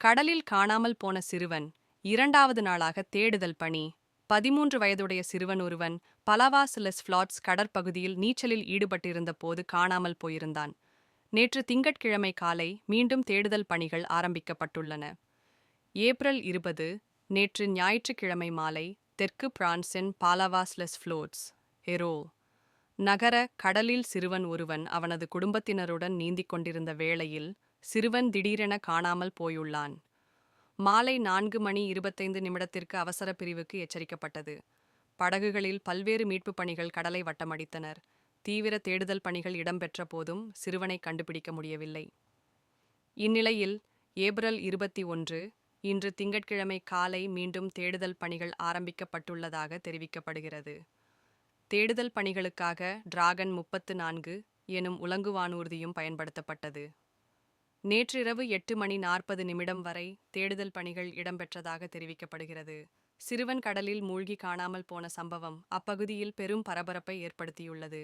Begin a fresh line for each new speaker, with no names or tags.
கடலில் காணாமல் போன சிறுவன் இரண்டாவது நாளாக தேடுதல் பணி. பதிமூன்று வயதுடைய சிறுவன் ஒருவன் பலவாசிலஸ் ஃப்ளாட்ஸ் கடற்பகுதியில் நீச்சலில் ஈடுபட்டிருந்த போது காணாமல் போயிருந்தான். நேற்று திங்கட்கிழமை காலை மீண்டும் தேடுதல் பணிகள் ஆரம்பிக்கப்பட்டுள்ளன. ஏப்ரல் இருபது நேற்று ஞாயிற்றுக்கிழமை மாலை தெற்கு பிரான்சின் பாலவாஸ்லஸ் ஃப்ளோட்ஸ் ஹெரோ. நகர கடலில் சிறுவன் ஒருவன் அவனது குடும்பத்தினருடன் நீந்திக் கொண்டிருந்த வேளையில் சிறுவன் திடீரென காணாமல் போயுள்ளான். மாலை நான்கு மணி இருபத்தைந்து நிமிடத்திற்கு அவசர பிரிவுக்கு எச்சரிக்கப்பட்டது. படகுகளில் பல்வேறு மீட்புப் பணிகள் கடலை வட்டமடித்தனர். தீவிர தேடுதல் பணிகள் இடம்பெற்ற போதும் சிறுவனை கண்டுபிடிக்க முடியவில்லை. இந்நிலையில் ஏப்ரல் இருபத்தி ஒன்று இன்று திங்கட்கிழமை காலை மீண்டும் தேடுதல் பணிகள் ஆரம்பிக்கப்பட்டுள்ளதாக தெரிவிக்கப்படுகிறது. தேடுதல் பணிகளுக்காக டிராகன் முப்பத்து நான்கு எனும் உலங்குவானூர்தியும் பயன்படுத்தப்பட்டது. நேற்றிரவு எட்டு மணி நாற்பது நிமிடம் வரை தேடுதல் பணிகள் இடம்பெற்றதாக தெரிவிக்கப்படுகிறது. சிறுவன் கடலில் மூழ்கி காணாமல் போன சம்பவம் அப்பகுதியில் பெரும் பரபரப்பை ஏற்படுத்தியுள்ளது.